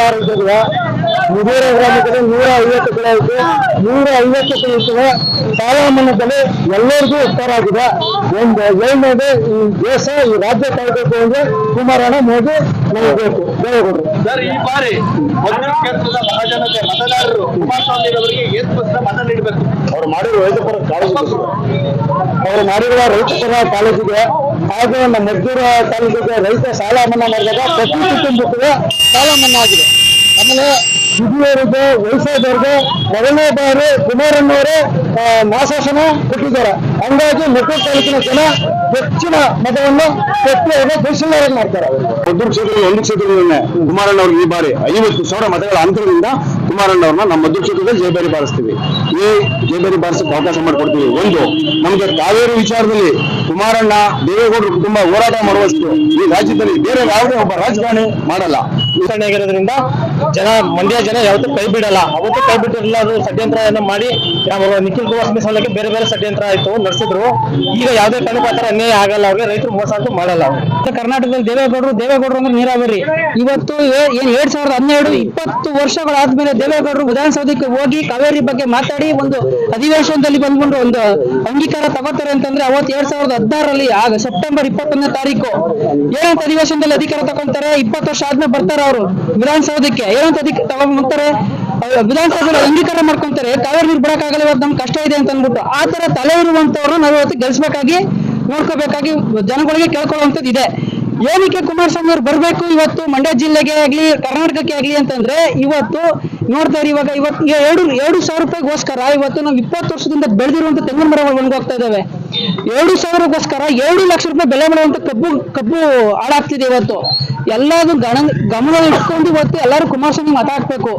ಬಳ್ಳಾರಿ ಮುದಿರ ಗ್ರಾಮದಲ್ಲಿ ನೂರ ಐವತ್ತು ಕಡೆ ಐತೆ ನೂರ ಐವತ್ತು ಕಡೆ ಸಾಲ ಮನ್ನಾದಲ್ಲಿ ಎಲ್ಲರಿಗೂ ಉತ್ತರ ಆಗಿದೆ. ಒಂದು ಏಳನೇದು ಈ ದೇಶ ಈ ರಾಜ್ಯ ಕಾಯ್ಬೇಕು ಅಂದ್ರೆ ಕುಮಾರಣ್ಣ ಮೋದಿ ನಮಗೆ ಬೇಕು. ದೇವೇಗೌಡರು. ಸರ್ ಈ ಬಾರಿ ಮದ್ದೂರು ಕ್ಷೇತ್ರದ ಮಹಾಜನತೆ ಮತದಾರರು ಕುಮಾರಸ್ವಾಮಿ ಅವರಿಗೆ ಏನ್ ಮತ ನೀಡಬೇಕು? ಅವ್ರು ಮಾಡಿರುವ ರೈತ ಪರ ಕಾಲೇಜು ಅವರು ಮಾಡಿರುವ ರೈತ ಪರ ಕಾಲೇಜಿಗೆ ಹಾಗೂ ನಮ್ಮ ಮಜ್ಜೂರ ತಾಲೂಕಿಗೆ ರೈತ ಸಾಲ ಮನ್ನಾ ಮಾಡಿದಾಗ ಪ್ರತಿ ಕುಟುಂಬಕ್ಕೂ ಸಾಲ ಮನ್ನಾ ಆಗಿದೆ. ಆಮೇಲೆ ಹಿರಿಯರಿಗೆ, ವಯಸ್ಸಾದವ್ರಿಗೆ ಮೊದಲನೇ ಬಾರಿ ಕುಮಾರಣ್ಣವರು ಮಾಸಾಸನ ಕೊಟ್ಟಿದ್ದಾರೆ. ಹಂಗಾಗಿ ಮದ್ದೂರು ತಾಲೂಕಿನ ಜನ ಹೆಚ್ಚಿನ ಮತವನ್ನು ಕೊಟ್ಟು ಅವರು ಪರಿಶೀಲನೆ ಮಾಡ್ತಾರೆ. ಮದ್ದೂರು ಕ್ಷೇತ್ರದಲ್ಲಿ ಒಂದು ಕ್ಷೇತ್ರದಲ್ಲೇ ಕುಮಾರಣ್ಣ ಅವ್ರಿಗೆ ಈ ಬಾರಿ ಐವತ್ತು ಸಾವಿರ ಮತಗಳ ಅಂತರದಿಂದ ಕುಮಾರಣ್ಣ ಅವ್ರನ್ನ ನಮ್ಮ ಮದ್ದೂರು ಕ್ಷೇತ್ರದಲ್ಲಿ ಜಯಬೇರಿ ಬಾರಿಸ್ತೀವಿ. ಈ ಜಯಬೇರಿ ಬಾರಿಸಕ್ಕೆ ಅವಕಾಶ ಮಾಡಿಕೊಡ್ತೀವಿ. ಒಂದು, ನಮಗೆ ಕಾವೇರಿ ವಿಚಾರದಲ್ಲಿ ಕುಮಾರಣ್ಣ ದೇವೇಗೌಡರು ತುಂಬಾ ಹೋರಾಟ ಮಾಡುವಷ್ಟು ಈ ರಾಜ್ಯದಲ್ಲಿ ಬೇರೆ ಯಾವುದೇ ಒಬ್ಬ ರಾಜಕಾರಣಿ ಮಾಡಲ್ಲ. ಆಗಿರೋದ್ರಿಂದ ಜನ, ಮಂಡ್ಯ ಜನ ಯಾವತ್ತೂ ಕೈ ಬಿಡಲ್ಲ. ಅವತ್ತು ಕೈ ಬಿಟ್ಟಿರಲಿಲ್ಲ ಅದು ಷಡ್ಯಂತ್ರ ಮಾಡಿ. ನಿಖಿಲ್ ಕುಮಾರಸ್ವಾಮಿ ಸೋಲಕ್ಕೆ ಬೇರೆ ಬೇರೆ ಷಡ್ಯಂತ್ರ ಆಯ್ತು, ನಡೆಸಿದ್ರು. ಈಗ ಯಾವುದೇ ಆ ಥರ ಅನ್ಯಾಯ ಆಗಲ್ಲ ಅವ್ರಿಗೆ, ರೈತರು ಮೋಸ ಅಂತೂ ಮಾಡಲ್ಲ ಕರ್ನಾಟಕದಲ್ಲಿ ದೇವೇಗೌಡರು ದೇವೇಗೌಡರು ಅಂದ್ರೆ ನೀರಾವರಿ. ಇವತ್ತು ಏನ್ ಎರಡ್ ಸಾವಿರದ ಹನ್ನೆರಡು, ಇಪ್ಪತ್ತು ವರ್ಷಗಳಾದ್ಮೇಲೆ ದೇವೇಗೌಡರು ವಿಧಾನಸೌಧಕ್ಕೆ ಹೋಗಿ ಕಾವೇರಿ ಬಗ್ಗೆ ಮಾತಾಡಿ ಒಂದು ಅಧಿವೇಶನದಲ್ಲಿ ಬಂದ್ಕೊಂಡು ಒಂದು ಅಂಗೀಕಾರ ತಗೋತಾರೆ ಅಂತಂದ್ರೆ ಅವತ್ತು ಎರಡ್ ಸಾವಿರದ ಹದಿನಾರರಲ್ಲಿ, ಆಗ ಸೆಪ್ಟೆಂಬರ್ ಇಪ್ಪತ್ತೊಂದನೇ ತಾರೀಕು. ಏನಂತ ಅಧಿವೇಶನದಲ್ಲಿ ಅಧಿಕಾರ ತಗೊಂತಾರೆ? ಇಪ್ಪತ್ತು ವರ್ಷ ಆದ್ಮೇಲೆ ಬರ್ತಾರೆ. ಅವರು ವಿಧಾನಸೌಧಕ್ಕೆ, ಏನಂತ ಅದಕ್ಕೆ ತಗೊಂಡ್ ಬರ್ತಾರೆ ಅವ್ರು ವಿಧಾನಸಭೆಯಲ್ಲಿ ಅಂಗೀಕಾರ ಮಾಡ್ಕೊಂತಾರೆ ಕಾವೇರಿ ನೀರು ಬಿಡಕ್ಕಾಗಲ್ಲ, ಇವತ್ತು ನಮ್ಗೆ ಕಷ್ಟ ಇದೆ ಅಂತ ಅಂದ್ಬಿಟ್ಟು, ಆ ತರ ತಲೆ ಇರುವಂತವ್ರು ನಾವು ಇವತ್ತು ಗೆಲ್ಸ್ಬೇಕಾಗಿ ನೋಡ್ಕೋಬೇಕಾಗಿ ಜನಗಳಿಗೆ ಕೇಳ್ಕೊಳ್ಳುವಂಥದ್ದು ಇದೆ. ಏನಕ್ಕೆ ಕುಮಾರಸ್ವಾಮಿ ಅವ್ರು ಬರಬೇಕು ಇವತ್ತು ಮಂಡ್ಯ ಜಿಲ್ಲೆಗೆ ಆಗ್ಲಿ, ಕರ್ನಾಟಕಕ್ಕೆ ಆಗ್ಲಿ ಅಂತಂದ್ರೆ, ಇವತ್ತು ನೋಡ್ತಾರೆ ಇವಾಗ ಇವತ್ತು ಎರಡು ಎರಡು ಸಾವಿರ ರೂಪಾಯಿಗೋಸ್ಕರ ಇವತ್ತು ನಾವು ಇಪ್ಪತ್ತು ವರ್ಷದಿಂದ ಬೆಳೆದಿರುವಂತ ತೆಂಗಿನ ಮರಗಳು ಒಣಗೋಗ್ತಾ ಇದಾವೆ. ಎರಡು ಸಾವಿರಗೋಸ್ಕರ ಎರಡು ಲಕ್ಷ ರೂಪಾಯಿ ಬೆಲೆ ಮಾಡುವಂತ ಕಬ್ಬು ಕಬ್ಬು ಹಾಳಾಗ್ತಿದೆ ಇವತ್ತು. ಎಲ್ಲಾದ್ರೂ ಗಣ, ಗಮನ ಇಟ್ಕೊಂಡು ಇವತ್ತು ಎಲ್ಲರೂ ಕುಮಾರಸ್ವಾಮಿ ಮಾತಾಡ್ಬೇಕು